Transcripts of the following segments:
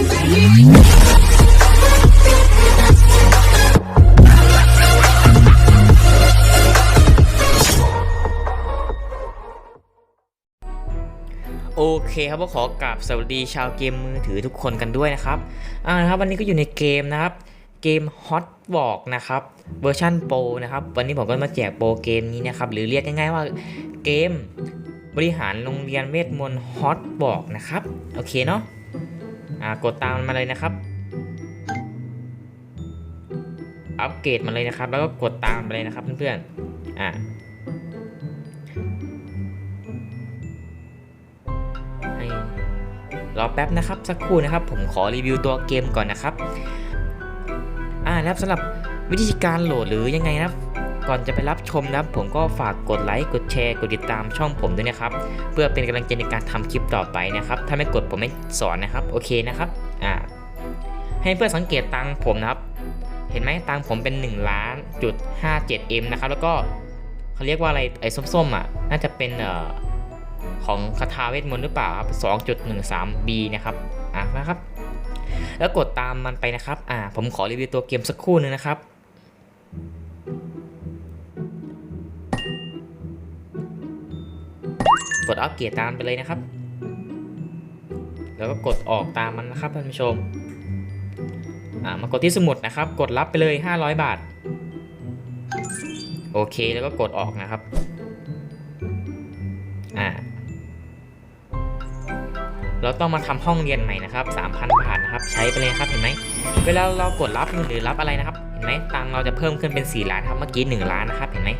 โอเคครับก็ขอกราบสวัสดีชาวเกมมือถือทุกคนกันด้วยนะครับอ่านะครับ วันนี้ก็อยู่ในเกมนะครับ เกม Hot w a l k นะครับเวอร์ชันโปรนะครับ วันนี้ผมก็มาแจกโปรเกมนี้นะครับ หรือเรียกง่ายๆว่าเกมบริหารโรงเรียนเวทมนต์ Hot w a l k นะครับ โอเคเนาะ อ่ากดตามมันมาเลยนะครับ อัปเกรดมาเลยนะครับ แล้วก็กดตามไปเลยนะครับเพื่อนๆอ่าให้รอแป๊บนะครับสักครู่นะครับผมขอรีวิวตัวเกมก่อนนะครับ อ่านะครับสำหรับวิธีการโหลดหรือยังไงนะครับ ก่อนจะไปรับชมนะครับผมก็ฝากกดไลค์กดแชร์กดติดตามช่องผมด้วยนะครับ เพื่อเป็นกำลังใจในการทำคลิปต่อไปนะครับ ถ้าไม่กดผมไม่สอนนะครับโอเคนะครับอ่าให้เพื่อนสังเกตตังค์ผมนะครับ เห็นไหมตังค์ผมเป็น1ล้านจุด57 m นะครับแล้วก็เขาเรียกว่าอะไรไอ้ส้มๆอะน่าจะเป็นเอ่อของคาถาเวทมนต์หรือเปล่าครับ 2.13b นะครับอะนะครับ แล้วกดตามมันไปนะครับอ่าผมขอรีวิวตัวเกมสักครู่หนึงนะครับ ดอัปเกรดตามไปเลยนะครับ แล้วก็กดออกตามมันนะครับท่านผู้ชมอ่ามากดที่สมุดนะครับ กดรับไปเลย 500 บาท โอเคแล้วก็กดออกนะครับอ่าเราต้องมาทำห้องเรียนใหม่นะครับ 3,000 บาทนะครับ ใช้ไปเลยครับเห็นไหมเวลาเรากดรับหรือรับอะไรนะครับ เห็นไหมตังเราจะเพิ่มขึ้นเป็น 4 ล้านครับ เมื่อกี้ 1 ล้านนะครับ เห็นไหม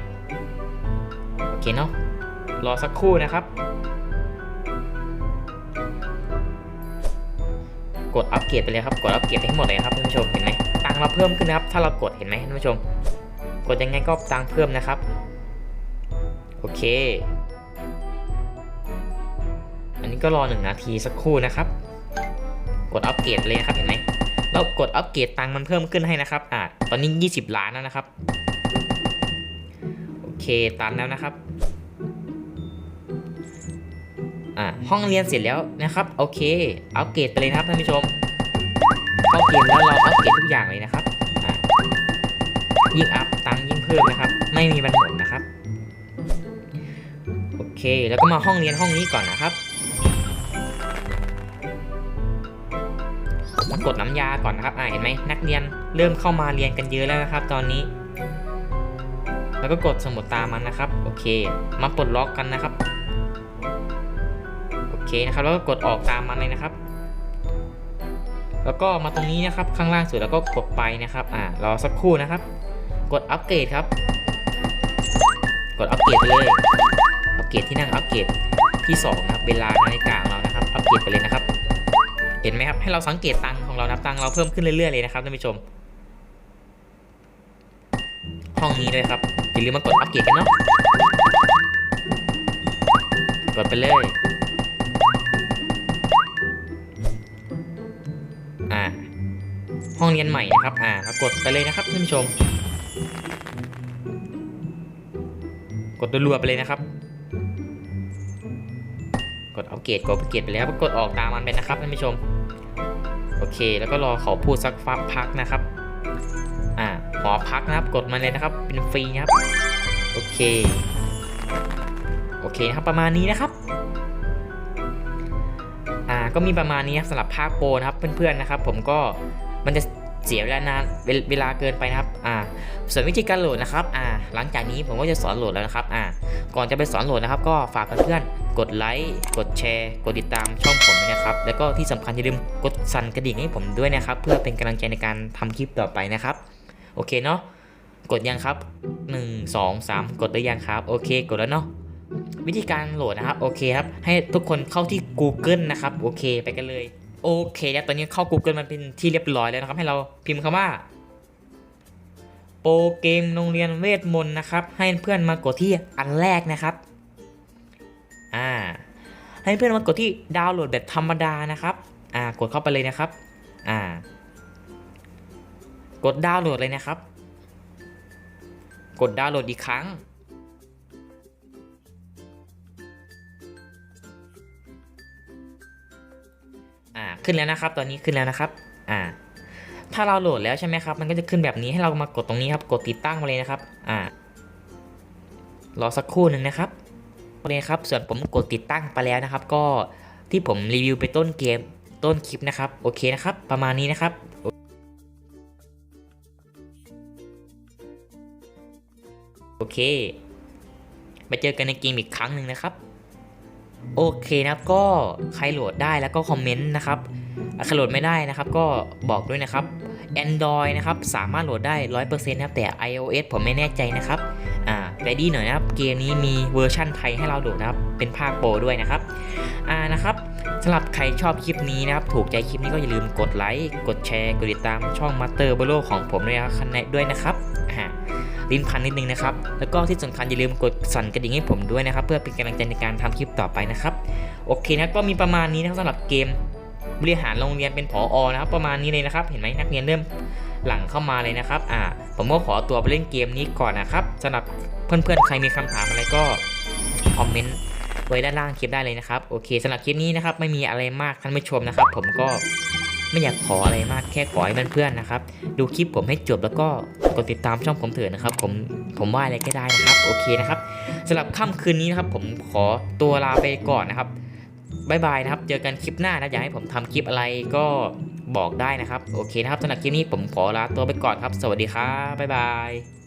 โอเคเนาะ รอสักครู่นะครับ กดอัปเกรดไปเลยครับ กดอัปเกรดไปให้หมดเลยครับท่านผู้ชมเห็นไหมตังเราเพิ่มขึ้นนะครับ ถ้าเรากดเห็นไหมท่านผู้ชม กดยังไงก็ตังเพิ่มนะครับ โอเค อันนี้ก็รอหนึ่งนาทีสักครู่นะครับ กดอัปเกรดเลยนะครับเห็นไหมเรากดอัปเกรดตังมันเพิ่มขึ้นให้นะครับ อ่า ตอนนี้ 20 ล้านแล้วนะครับ โอเค ตันแล้วนะครับ อ่าห้องเรียนเสร็จแล้วนะครับโอเคอัปเกรดไปเลยนะครับท่านผู้ชมเข้าเกมแล้วเราอัปเกรดทุกอย่างเลยนะครับอ่ายิ่งอัพตังยิ่งเพิ่มนะครับ ไม่มีวันหมดนะครับโอเคแล้วก็มาห้องเรียนห้องนี้ก่อนนะครับมากดน้ำยาก่อนนะครับอ่าเห็นไหมนักเรียนเริ่มเข้ามาเรียนกันเยอะแล้วนะครับ ตอนนี้แล้วก็กดสมุดตามมันนะครับ โอเค มาปลดล็อกกันนะครับ เคนะครับแล้วก็กดออกตามมันเลยนะครับ แล้วก็มาตรงนี้นะครับข้างล่างสุดแล้วก็กดไปนะครับอ่ารอสักครู่นะครับ กดอัปเกรดครับ กดอัปเกรดเลยอัปเกรดที่นั่งอัปเกรดที่2นะครับเวลานาฬิกาของเรานะครับอัปเกรดไปเลยนะครับ เห็นไหมครับให้เราสังเกตตังค์ของเรานับตังค์เราเพิ่มขึ้นเรื่อยๆเลยนะครับท่านผู้ชม ห้องนี้ด้วยครับอย่าลืมมากดอัปเกรดกันเนาะกดไปเลย อ่า ห้องเรียนใหม่นะครับ อ่าเรากดไปเลยนะครับท่านผู้ชม กดรัวๆไปเลยนะครับ กดเอัปเกรดกดเกรดไปแล้วก็กดออกตามมันไปนะครับท่านผู้ชม โอเค แล้วก็รอเขาพูดสักฟักพักนะครับ อ่าหอพักนะครับ กดมาเลยนะครับ เป็นฟรีนะครับ โอเค โอเคนะครับประมาณนี้นะครับ ก็มีประมาณนี้ครับสำหรับภาคโปรนะครับเพื่อนๆนะครับผมก็มันจะเสียเวลานานเวลาเกินไปนะครับอ่าส่วนวิธีการโหลดนะครับอ่าหลังจากนี้ผมก็จะสอนโหลดแล้วนะครับอ่าก่อนจะไปสอนโหลดนะครับ ก็ฝากเพื่อนๆกดไลค์กดแชร์ กดติดตามช่องผมนะครับแล้วก็ที่สำคัญอย่าลืมกดสั่นกระดิ่งให้ผมด้วยนะครับ เพื่อเป็นกำลังใจในการทำคลิปต่อไปนะครับ โอเคเนาะกดยังครับ 1 2 3 กดได้ยังครับ โอเค กดแล้วเนาะ วิธีการโหลดนะครับโอเคครับให้ทุกคนเข้าที่ Google นะครับโอเคไปกันเลยโอเคครับตอนนี้เข้า Google มันเป็นที่เรียบร้อยแล้วนะครับ ให้เราพิมพ์คำว่า โปรเกมโรงเรียนเวทมนต์นะครับ ให้เพื่อนมากดที่อันแรกนะครับอ่าให้เพื่อนมากดที่ดาวน์โหลดแบบธรรมดานะครับอ่ากดเข้าไปเลยนะครับอ่ากดดาวน์โหลดเลยนะครับ กดดาวน์โหลดอีกครั้ง อ่าขึ้นแล้วนะครับ ตอนนี้ขึ้นแล้วนะครับ อ่า ถ้าเราโหลดแล้วใช่ไหมครับ มันก็จะขึ้นแบบนี้ให้เรามากดตรงนี้ครับ กดติดตั้งมาเลยนะครับ อ่ารอสักครู่หนึ่งนะครับโอเคครับ ส่วนผมกดติดตั้งไปแล้วนะครับ ก็ที่ผมรีวิวไปต้นเกมต้นคลิปนะครับ โอเคนะครับ ประมาณนี้นะครับโอเค ไปเจอกันในเกมอีกครั้งหนึ่งนะครับ โอเคนะครับก็ใครโหลดได้แล้วก็คอมเมนต์นะครับใครโหลดไม่ได้นะครับ ก็บอกด้วยนะครับ Android นะครับสามารถโหลดได้ 100%นะครับแต่ iOS ผมไม่แน่ใจนะครับอ่าแต่ดีหน่อยนะครับเกมนี้มีเวอร์ชั่นไทยให้เราโหลดนะครับเป็นภาคโปรด้วยนะครับอ่านะครับสำหรับใครชอบคลิปนี้นะครับ ถูกใจคลิปนี้ก็อย่าลืมกดไลค์กดแชร์กดติดตามช่อง Master b o l o ของผมด้วยนะครับด้วยนะครับอ่า ลิ้นพันนิดนึงนะครับ แล้วก็ที่สำคัญอย่าลืมกดสั่นกระดิ่งให้ผมด้วยนะครับ เพื่อเป็นกำลังใจในการทำคลิปต่อไปนะครับ โอเคนะก็มีประมาณนี้นะครับสำหรับเกมบริหารโรงเรียนเป็นผออนะครับประมาณนี้เลยนะครับ เห็นไหมนักเรียนเริ่มหลังเข้ามาเลยนะครับอ่าผมก็ขอตัวไปเล่นเกมนี้ก่อนนะครับสำหรับเพื่อนๆใครมีคำถามอะไรก็คอมเมนต์ไว้ด้านล่างคลิปได้เลยนะครับโอเคสำหรับคลิปนี้นะครับไม่มีอะไรมากท่านผู้ชมนะครับ ผมก็ ไม่อยากขออะไรมากแค่ขอให้เพื่อนๆนะครับ ดูคลิปผมให้จบแล้วก็กดติดตามช่องผมเถิดนะครับ ผมผมว่าอะไรก็ได้นะครับ โอเคนะครับสำหรับค่ำคืนนี้นะครับ ผมขอตัวลาไปก่อนนะครับบายบายนะครับ เจอกันคลิปหน้านะ อยากให้ผมทำคลิปอะไรก็บอกได้นะครับ โอเคนะครับสำหรับคลิปนี้ผมขอลาตัวไปก่อนครับ สวัสดีครับบ๊ายบาย